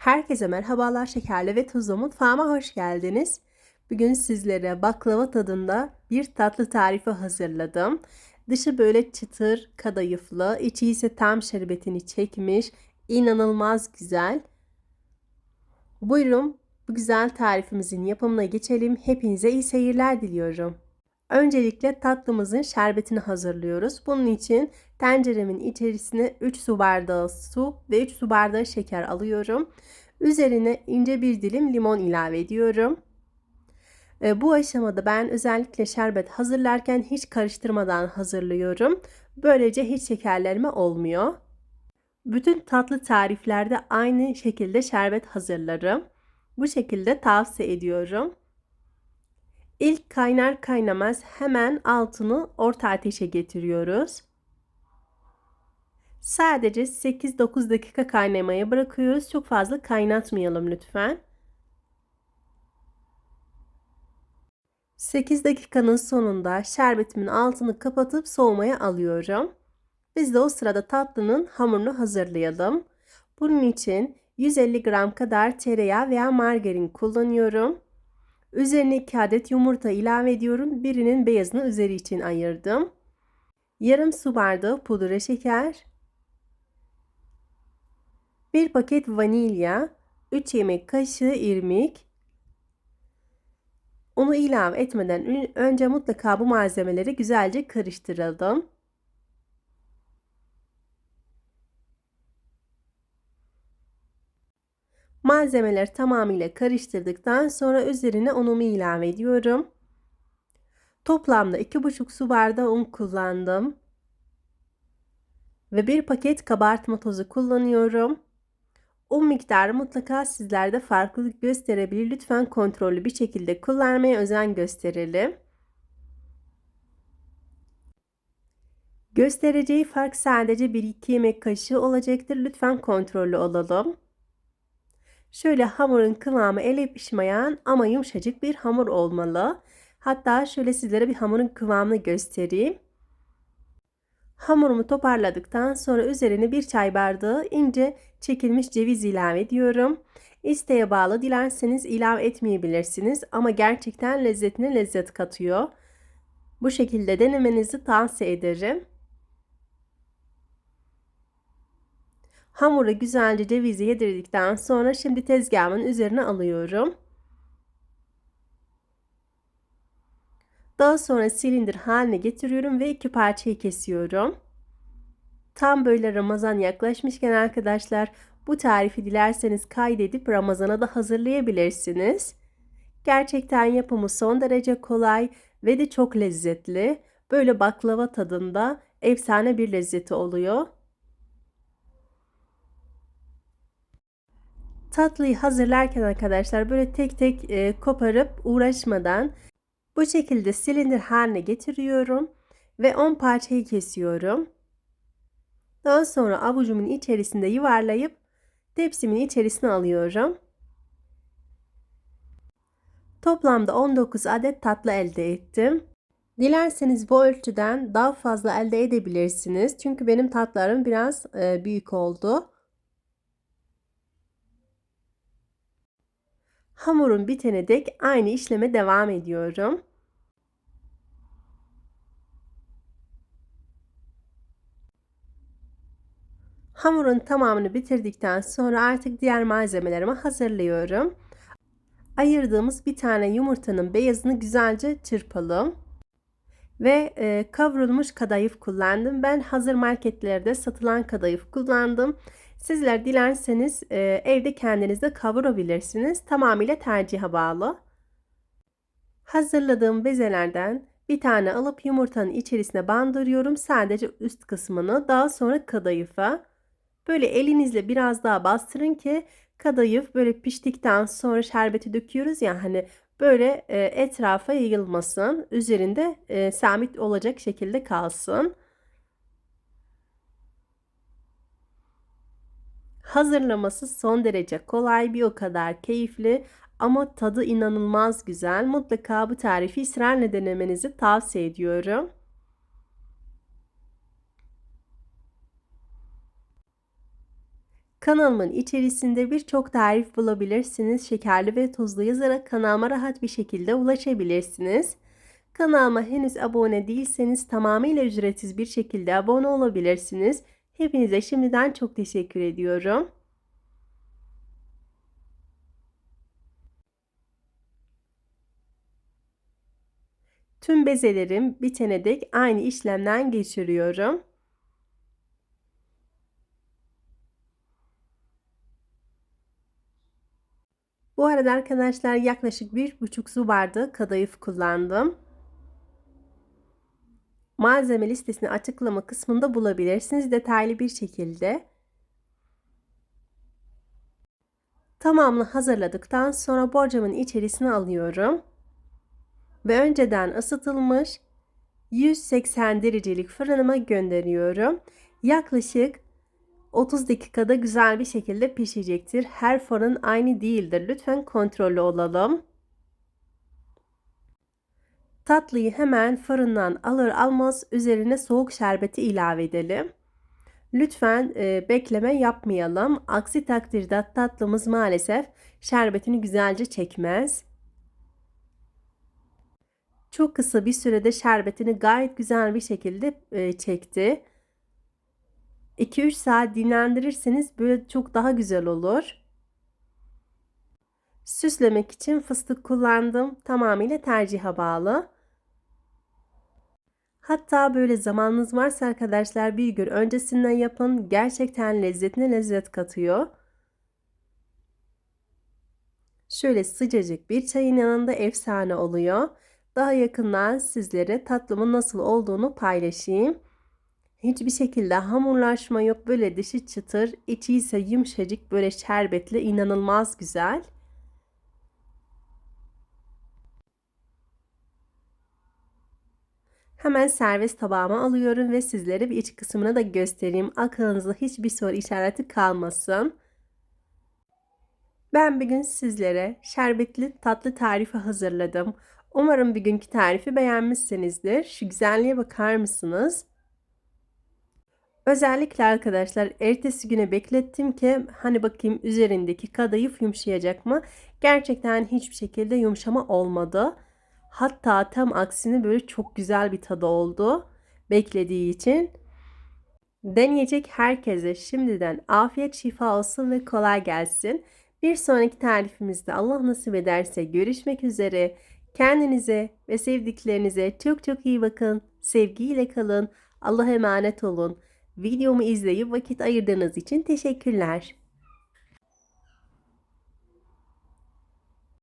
Herkese merhabalar şekerli ve tuzlu mutfağıma hoş geldiniz. Bugün sizlere baklava tadında bir tatlı tarifi hazırladım. Dışı böyle çıtır, kadayıflı, içi ise tam şerbetini çekmiş, inanılmaz güzel. Buyurun bu güzel tarifimizin yapımına geçelim. Hepinize iyi seyirler diliyorum. Öncelikle tatlımızın şerbetini hazırlıyoruz. Bunun için tenceremin içerisine 3 su bardağı su ve 3 su bardağı şeker alıyorum. Üzerine ince bir dilim limon ilave ediyorum. E, bu aşamada ben özellikle şerbet hazırlarken hiç karıştırmadan hazırlıyorum. Böylece hiç şekerlerime olmuyor. Bütün tatlı tariflerde aynı şekilde şerbet hazırlarım. Bu şekilde tavsiye ediyorum. İlk kaynar kaynamaz hemen altını orta ateşe getiriyoruz. Sadece 8-9 dakika kaynamaya bırakıyoruz. Çok fazla kaynatmayalım lütfen. 8 dakikanın sonunda şerbetimin altını kapatıp soğumaya alıyorum. Biz de o sırada tatlının hamurunu hazırlayalım. Bunun için 150 gram kadar tereyağı veya margarin kullanıyorum. Üzerine 2 adet yumurta ilave ediyorum. Birinin beyazını üzeri için ayırdım. Yarım su bardağı pudra şeker. 1 paket vanilya. 3 yemek kaşığı irmik. Onu ilave etmeden önce mutlaka bu malzemeleri güzelce karıştıralım. Malzemeler tamamıyla karıştırdıktan sonra üzerine unumu ilave ediyorum. Toplamda 2,5 su bardağı un kullandım. Ve bir paket kabartma tozu kullanıyorum. Un miktarı mutlaka sizlerde farklılık gösterebilir. Lütfen kontrollü bir şekilde kullanmaya özen gösterelim. Göstereceği fark sadece 1-2 yemek kaşığı olacaktır. Lütfen kontrollü olalım. Şöyle hamurun kıvamı ele yapışmayan ama yumuşacık bir hamur olmalı. Hatta şöyle sizlere bir hamurun kıvamını göstereyim. Hamurumu toparladıktan sonra üzerine bir çay bardağı ince çekilmiş ceviz ilave ediyorum. İsteğe bağlı dilerseniz ilave etmeyebilirsiniz ama gerçekten lezzetine lezzet katıyor. Bu şekilde denemenizi tavsiye ederim. Hamura güzelce cevizi yedirdikten sonra şimdi tezgahımın üzerine alıyorum. Daha sonra silindir haline getiriyorum ve iki parçayı kesiyorum. Tam böyle Ramazan yaklaşmışken arkadaşlar bu tarifi dilerseniz kaydedip Ramazan'a da hazırlayabilirsiniz. Gerçekten yapımı son derece kolay ve de çok lezzetli. Böyle baklava tadında efsane bir lezzeti oluyor. Tatlıyı hazırlarken arkadaşlar böyle tek tek e, koparıp uğraşmadan bu şekilde silindir haline getiriyorum ve 10 parçayı kesiyorum. Daha sonra avucumun içerisinde yuvarlayıp tepsimin içerisine alıyorum. Toplamda 19 adet tatlı elde ettim. Dilerseniz bu ölçüden daha fazla elde edebilirsiniz. Çünkü benim tatlarım biraz e, büyük oldu. Hamurun bitene dek aynı işleme devam ediyorum. Hamurun tamamını bitirdikten sonra artık diğer malzemelerimi hazırlıyorum. Ayırdığımız bir tane yumurtanın beyazını güzelce çırpalım. Ve e, kavrulmuş kadayıf kullandım. Ben hazır marketlerde satılan kadayıf kullandım. Sizler dilerseniz e, evde kendiniz de kavurabilirsiniz. Tamamıyla tercihe bağlı. Hazırladığım bezelerden bir tane alıp yumurtanın içerisine bandırıyorum. Sadece üst kısmını daha sonra kadayıfa. Böyle elinizle biraz daha bastırın ki kadayıf böyle piştikten sonra şerbeti döküyoruz ya hani böyle e, etrafa yayılmasın. Üzerinde e, sabit olacak şekilde kalsın. Hazırlaması son derece kolay bir o kadar keyifli ama tadı inanılmaz güzel. Mutlaka bu tarifi ısrarla denemenizi tavsiye ediyorum. Kanalımın içerisinde birçok tarif bulabilirsiniz. Şekerli ve tuzlu yazarak kanalıma rahat bir şekilde ulaşabilirsiniz. Kanalıma henüz abone değilseniz tamamıyla ücretsiz bir şekilde abone olabilirsiniz. Hepinize şimdiden çok teşekkür ediyorum. Tüm bezelerim bitene dek aynı işlemden geçiriyorum. Bu arada arkadaşlar yaklaşık bir buçuk su bardağı kadayıf kullandım. Malzeme listesini açıklama kısmında bulabilirsiniz detaylı bir şekilde. Tamamını hazırladıktan sonra borcamın içerisine alıyorum. Ve önceden ısıtılmış 180 derecelik fırınıma gönderiyorum. Yaklaşık 30 dakikada güzel bir şekilde pişecektir. Her fırın aynı değildir. Lütfen kontrollü olalım. Tatlıyı hemen fırından alır almaz üzerine soğuk şerbeti ilave edelim. Lütfen e, bekleme yapmayalım. Aksi takdirde tatlımız maalesef şerbetini güzelce çekmez. Çok kısa bir sürede şerbetini gayet güzel bir şekilde e, çekti. 2-3 saat dinlendirirseniz böyle çok daha güzel olur. Süslemek için fıstık kullandım. Tamamıyla tercihe bağlı. Hatta böyle zamanınız varsa arkadaşlar bir gün öncesinden yapın. Gerçekten lezzetine lezzet katıyor. Şöyle sıcacık bir çayın yanında efsane oluyor. Daha yakından sizlere tatlımın nasıl olduğunu paylaşayım. Hiçbir şekilde hamurlaşma yok. Böyle dışı çıtır, içi ise yumuşacık, böyle şerbetli, inanılmaz güzel. Hemen servis tabağıma alıyorum ve sizlere bir iç kısmını da göstereyim. Aklınızda hiçbir soru işareti kalmasın. Ben bugün sizlere şerbetli tatlı tarifi hazırladım. Umarım bugünkü tarifi beğenmişsinizdir. Şu güzelliğe bakar mısınız? Özellikle arkadaşlar ertesi güne beklettim ki hani bakayım üzerindeki kadayıf yumuşayacak mı? Gerçekten hiçbir şekilde yumuşama olmadı. Hatta tam aksine böyle çok güzel bir tadı oldu beklediği için. Deneyecek herkese şimdiden afiyet şifa olsun ve kolay gelsin. Bir sonraki tarifimizde Allah nasip ederse görüşmek üzere. Kendinize ve sevdiklerinize çok çok iyi bakın. Sevgiyle kalın. Allah'a emanet olun. Videomu izleyip vakit ayırdığınız için teşekkürler.